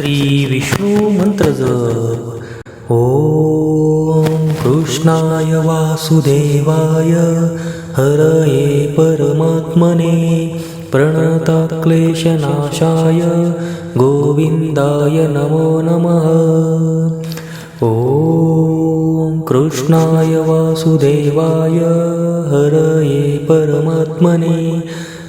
श्री विष्णू मंत्र जप। ओम कृष्णाय वासुदेवाय। हरये परमात्मने प्रणतक्लेशनाशाय। गोविन्दाय नमो नमः। ॐ कृष्णाय वासुदेवाय। हरये परमात्मने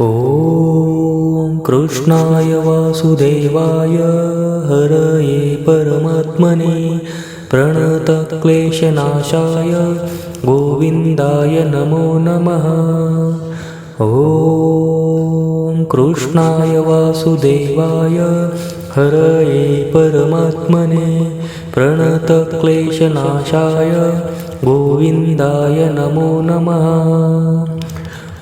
ॐ कृष्णाय वासुदेवाय हरये परमात्मने प्रणतक्लेशनाशाय गोविन्दाय नमो नमः। ॐ कृष्णाय वासुदेवाय हरये परमात्मने प्रणतक्लेशनाशाय गोविन्दाय नमो नमः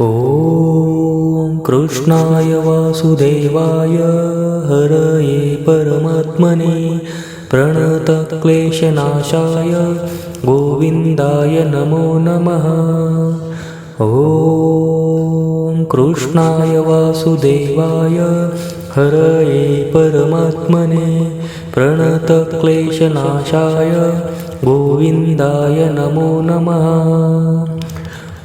ॐ कृष्णाय वासुदेवाय हरये परमात्मने प्रणतक्लेशनाशाय गोविन्दाय नमो नमः। ॐ कृष्णाय वासुदेवाय हरये परमात्मने प्रणतक्लेशनाशाय गोविन्दाय नमो नमः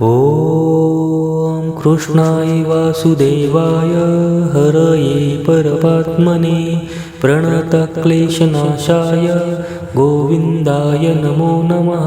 ॐ कृष्णाय वासुदेवाय हरये परमात्मने प्रणतक्लेशनाशाय गोविन्दाय नमो नमः